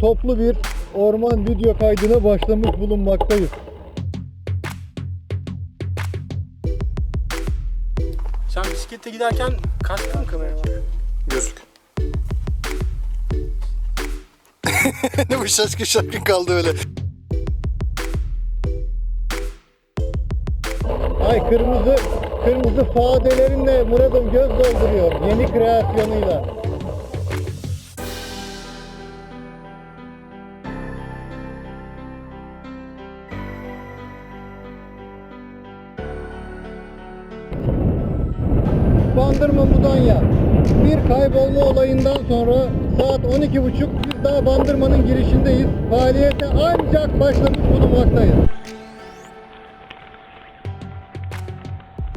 toplu bir orman video kaydına başlamış bulunmaktayız. Sen bisiklette giderken kaskın mı kamera var? Gözlük. ne bu şaşkın şaşkın kaldı öyle. Ay kırmızı kırmızı fadelerinle Murat'ım göz dolduruyor yeni kreasyonuyla. Bandırma Mudanya. Bir kaybolma olayından sonra saat 12.30 biz daha Bandırma'nın girişindeyiz. Faaliyete ancak başlamış bulunmaktayız.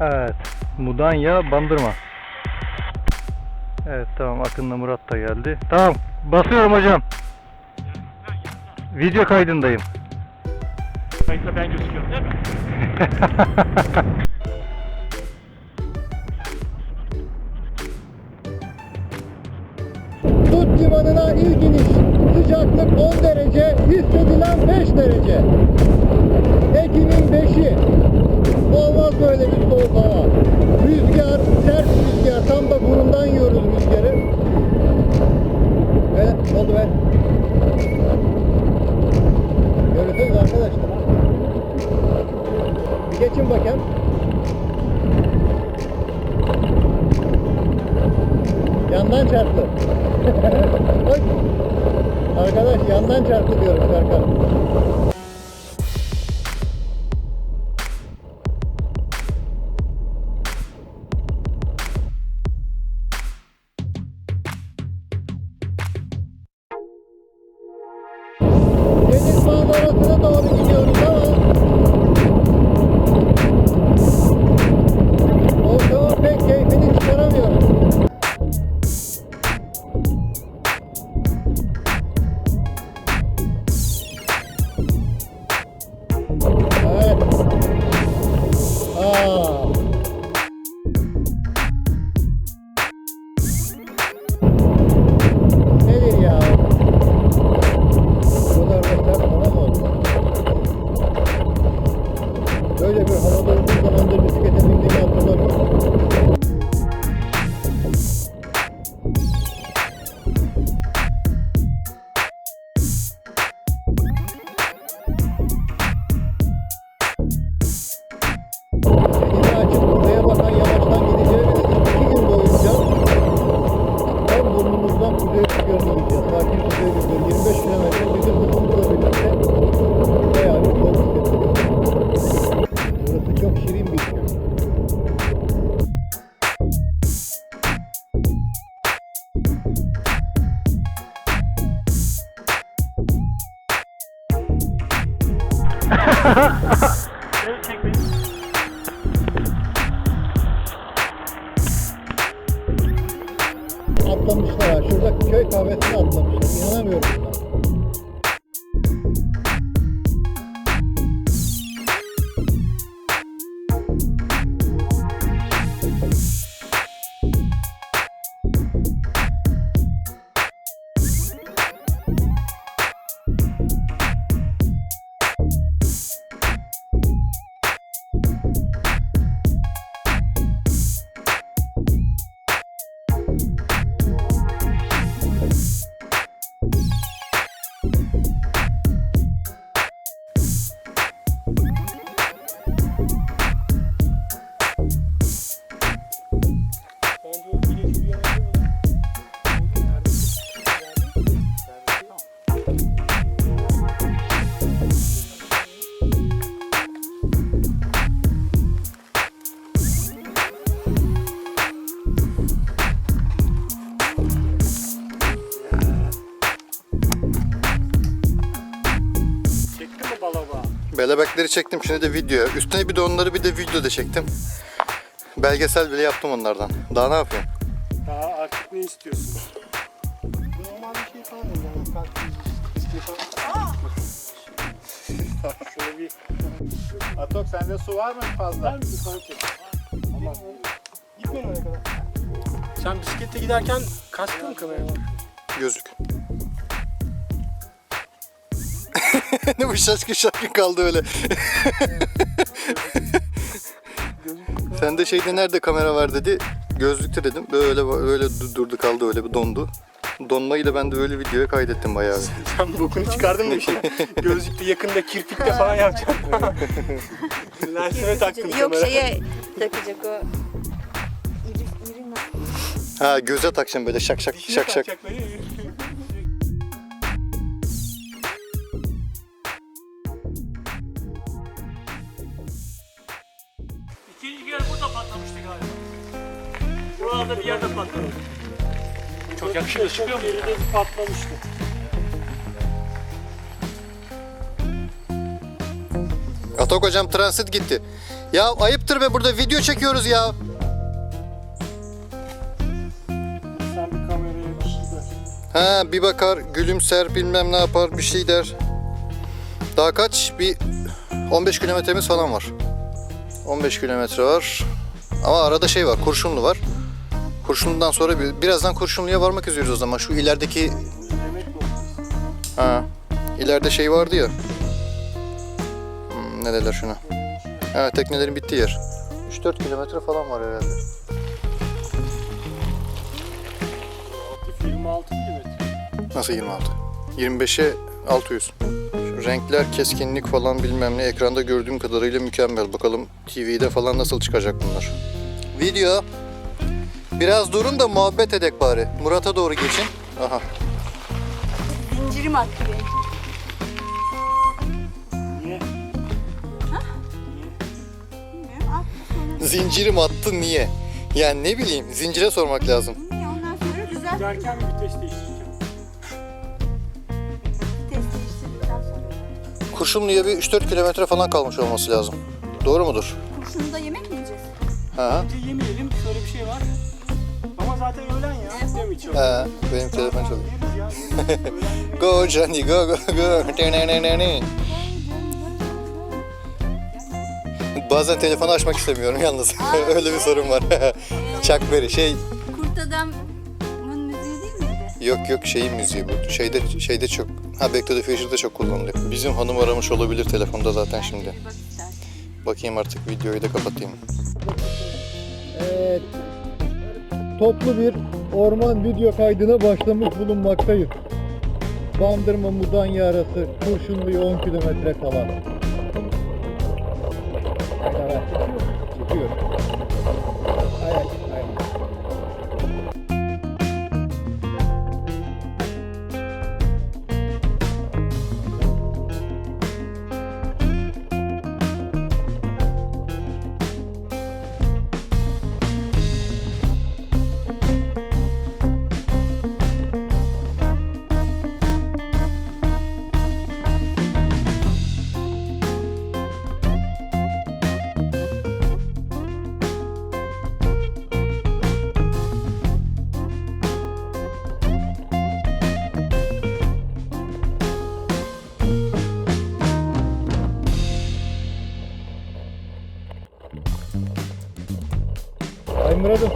Evet. Mudanya Bandırma. Evet tamam Akın'la Murat da geldi. Tamam basıyorum hocam. Video kaydındayım. Kayıtta ben gözüküyorum değil mi? limanına ilk iniş. Sıcaklık 10 derece, hissedilen 5 derece. Ekim'in 5'i. Olmaz böyle bir soğuk hava. Rüzgar, sert rüzgar. Tam da burundan yiyoruz rüzgarı. Evet, oldu be. Görüşürüz arkadaşlar. Bir geçin bakayım. Yandan çarptı. Arkadaş yandan çarptı diyorum Serkan. Köy kahvesine atlamışlar. İnanamıyorum çektim şimdi de video. Üstüne bir de onları bir de video da çektim. Belgesel bile yaptım onlardan. Daha ne yapayım? Daha artık ne istiyorsun? Normal bir şey falan değil yani. Falan. Şöyle bir... Atok sende su var mı fazla? Var kanka? Ama gitmeyin oraya kadar. Sen bisiklette giderken kaskın mı kamera var? Gözlük. Ne bu şaşkın şaşkın kaldı öyle. Sen de şeyde nerede kamera var dedi. Gözlükte dedim. Böyle böyle du- durdu kaldı öyle bir dondu. Donmayı da ben de böyle videoya kaydettim bayağı. bir. Sen bokunu çıkardın mı şimdi? Gözlükte yakında kirpikte falan yapacaksın. Lensime taktım Yok kamera. şeye takacak o. İri, iri mi? Ha göze takacağım böyle şak şak şak şak. Yakışıklı çıkıyor mu? Geride patlamıştı. Atok hocam transit gitti. Ya ayıptır be burada video çekiyoruz ya. Sen bir kameraya bir şey. Ha bir bakar gülümser bilmem ne yapar bir şey der. Daha kaç? Bir 15 kilometremiz falan var. 15 kilometre var. Ama arada şey var Kurşunlu var. Kurşunlu'dan sonra bir, birazdan Kurşunlu'ya varmak üzereyiz o zaman. Şu ilerideki ha ileride şey vardı ya. Hmm, ne derler şuna? Ha teknelerin bittiği yer. 3-4 kilometre falan var herhalde. 26 kilometre. Nasıl 26? 25'e 600. Şu renkler, keskinlik falan bilmem ne ekranda gördüğüm kadarıyla mükemmel. Bakalım TV'de falan nasıl çıkacak bunlar. Video. Biraz durun da muhabbet edek bari. Murat'a doğru geçin. Aha. Zincirim sonra. Zincirim attı niye? Yani ne bileyim zincire sormak lazım. Niye ondan sonra düzelt. Derken vites değiştirirken. Vites değiştirdikten sonra. Kurşunlu'ya bir 3-4 kilometre falan kalmış olması lazım. Doğru mudur? Kurşununda yemek mi yiyeceğiz? Ha. Bence yemeyelim şöyle bir şey var. Ama zaten öğlen ya. Hiç öyle? Ha, benim telefon çalıyor. Go Johnny go go go. Bazen telefonu açmak istemiyorum yalnız. Öyle bir sorun var. Chuck Berry şey Kurt adamın müziği değil miydi? yok yok şeyin müziği bu. Şeyde şeyde çok ha Back to the Future'da çok kullanılıyor. Bizim hanım aramış olabilir telefonda zaten şimdi. Bakayım artık videoyu da kapatayım. Evet. Toplu bir orman video kaydına başlamış bulunmaktayız. Bandırma Mudanya arası Kurşunlu'ya 10 kilometre kala. Evet.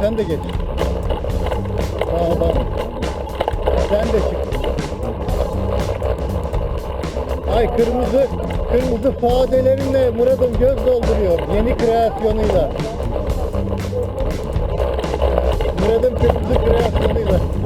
Sen de geç. Sağdan. Sen de çık. Ay kırmızı kırmızı fadelerinle Murat'ım göz dolduruyor yeni kreasyonuyla. Murat'ım kırmızı kreasyonuyla.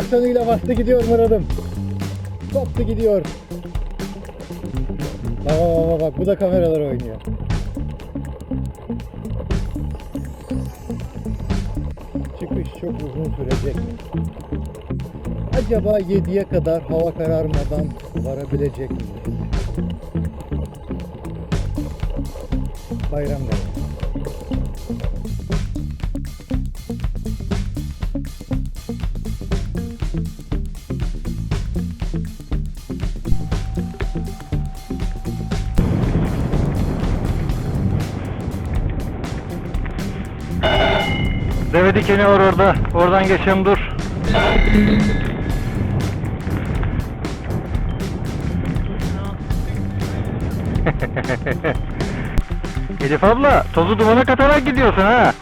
Kreasyonuyla bastı gidiyor Murat'ım. Koptu gidiyor. Bak bak bak bak bu da kameralar oynuyor. çok uzun sürecek? Acaba 7'ye kadar hava kararmadan varabilecek miyiz? Bayramda. Deve dikeni var orada. Oradan geçelim dur. Elif abla tozu dumana katarak gidiyorsun ha.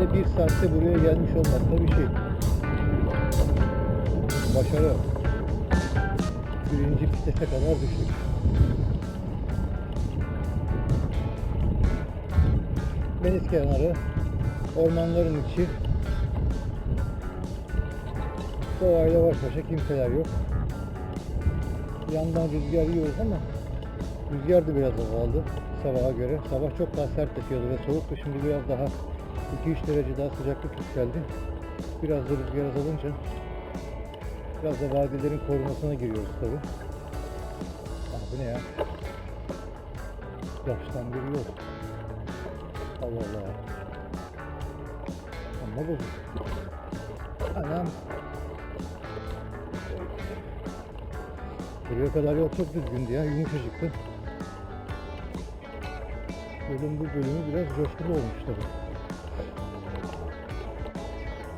De bir saatte buraya gelmiş olmak da bir şey. Başarı. Birinci vitese kadar düştük. Deniz kenarı, ormanların içi, doğayla baş başa kimseler yok. Yandan rüzgar yiyoruz ama rüzgar da biraz azaldı sabaha göre. Sabah çok daha sert esiyordu ve soğuktu. Şimdi biraz daha 2-3 derece daha sıcaklık yükseldi. Biraz da rüzgar azalınca biraz da vadilerin korumasına giriyoruz tabi. Bu ne ya? Yaştan bir yol. Allah Allah. Amma bozuk. Anam. Buraya kadar yol çok düzgündü ya, yumuşacıktı. Yolun bu bölümü biraz coşkulu olmuş tabi.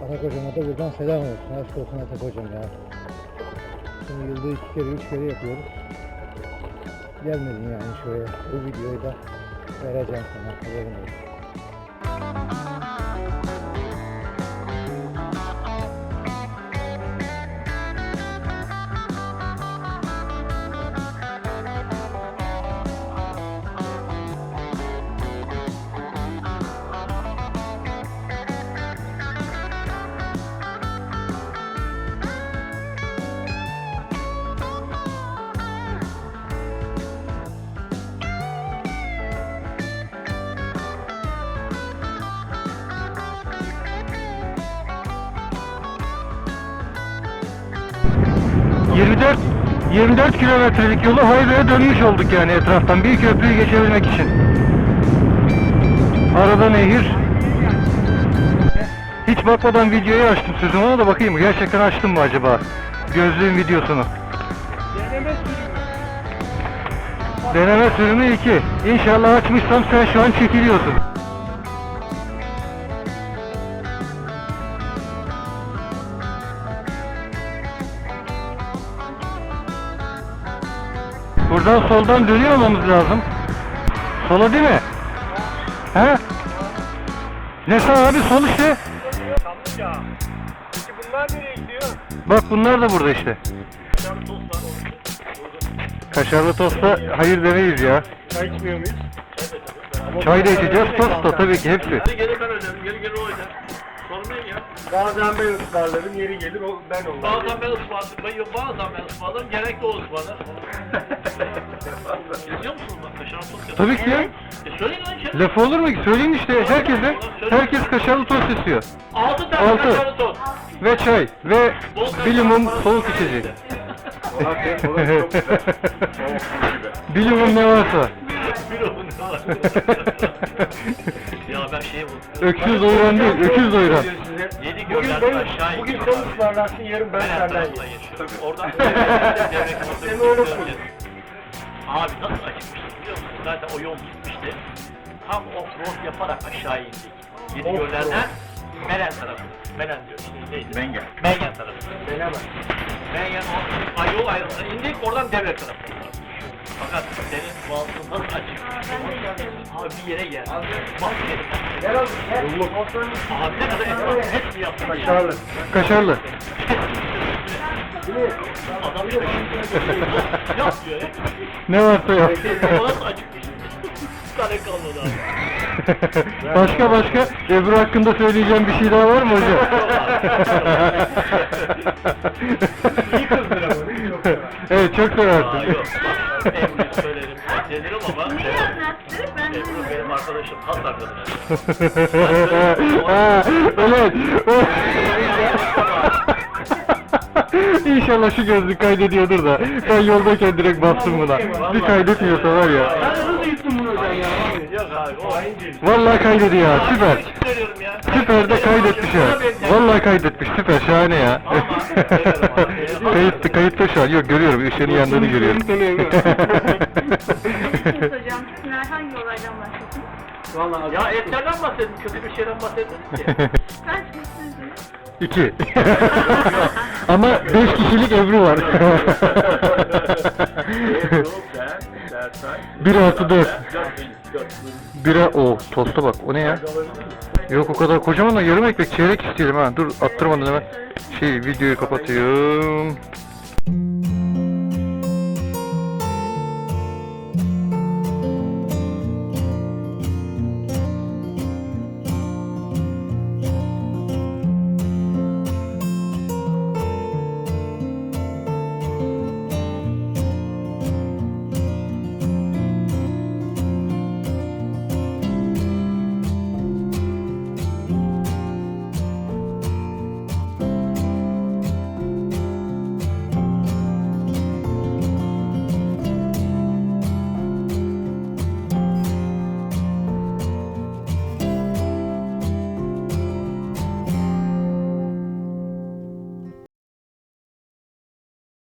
Atak hocama da buradan selam olsun. Aşk olsun Atak hocam ya. Şimdi yılda iki kere, üç kere yapıyoruz. Gelmedin yani şuraya. Bu videoyu da vereceğim sana. Haberin olsun. 24 24 kilometrelik yolu highway'e dönmüş olduk yani etraftan bir köprüyü geçebilmek için. Arada nehir. Hiç bakmadan videoyu açtım sözüm ona da bakayım gerçekten açtım mı acaba? Gözlüğün videosunu. Deneme sürümü 2. İnşallah açmışsam sen şu an çekiliyorsun. Buradan soldan dönüyor olmamız lazım. Sola değil mi? He? Ne sağ abi sol işte. Çamlıca. Peki bunlar nereye gidiyor? Bak bunlar da burada işte. Çam tost var orada. Kaşarlı tosta hayır demeyiz ya. Çay içmiyor muyuz? Çay da içeceğiz, tost da tabii ki hepsi. Hadi geri ben öderim. Geri geri o öder. Bazen ben ısmarlarım, yeri gelir o ben olurum. Bazen ben yok bazen ben ısmarlarım. Gerek de o ısmarlar. İzliyor musunuz bak? Kaşar tost yapıyor. Tabii ki ya. E söyleyin lan şey. Lafı olur mu ki? Söyleyin işte herkese. Herkes kaşarlı tost istiyor. Altı tane Altı. kaşarlı tost. Ve çay. Ve bilimum soğuk içecek. bilimum ne varsa. Ya ben şeye buldum. Öksüz doyuran değil, öküz doyuran. Yedi Bugün göllerden ben, aşağı bugün sen abi. ısmarlarsın, yarın ben Ben her senden taraftan yaşıyorum. Oradan devrek Seni unutma. Abi nasıl açıkmıştı biliyor musun? Zaten o yol gitmişti. Tam off-road yaparak aşağı indik. Yedi Off-road. göllerden Melen tarafı. Melen diyor. Şimdi neydi? Mengen. Mengen tarafı. Bilemem. Mengen o ay yol ayrımına indik oradan devrek tarafına. Fakat senin nasıl açık? Abi bir yere gel. Dedim. Gel oğlum, gel. Abi ne kadar etrafı hep mi yaptın? Kaşarlı. Kaşarlı. Adam yapıyor ya? Ne varsa yap. O nasıl açıkmış? Bir tane kalmadı abi. başka başka Ebru hakkında söyleyeceğim bir şey daha var mı hocam? İyi kızdır ama değil mi? Çok sever. evet çok Aa seversin. yok. Bak, Ebru'yu söylerim. Denirim ama Neyi anlattı? Ben de Ebru benim arkadaşım. Has arkadaşım. ha, ulan. İnşallah şu gözlük kaydediyordur da ben yoldayken direkt bastım buna. Bir kaydetmiyorsa var ya. Sen nasıl yuttun bunu hocam ya? Yok abi o. Hain değil. Vallahi kaydediyor süper. Ya. Süper de kaydetmiş ya. Vallahi kaydetmiş süper şahane ya. Kayıttı kayıtta şu an yok görüyorum ışığının yandığını görüyorum. bir şey soracağım. Siz herhangi olaydan bahsettiniz. Vallahi Ya etlerden bahsedin. Kötü bir şeyden bahsetmedin ki. Kaç kişisiniz? İki. Ama beş kişilik Ebru var. Bir artı dört. Bira o tosta bak o ne ya? Yok o kadar kocaman da yarım ekmek çeyrek isteyelim ha. Dur attırmadan hemen. Şey videoyu kapatıyorum.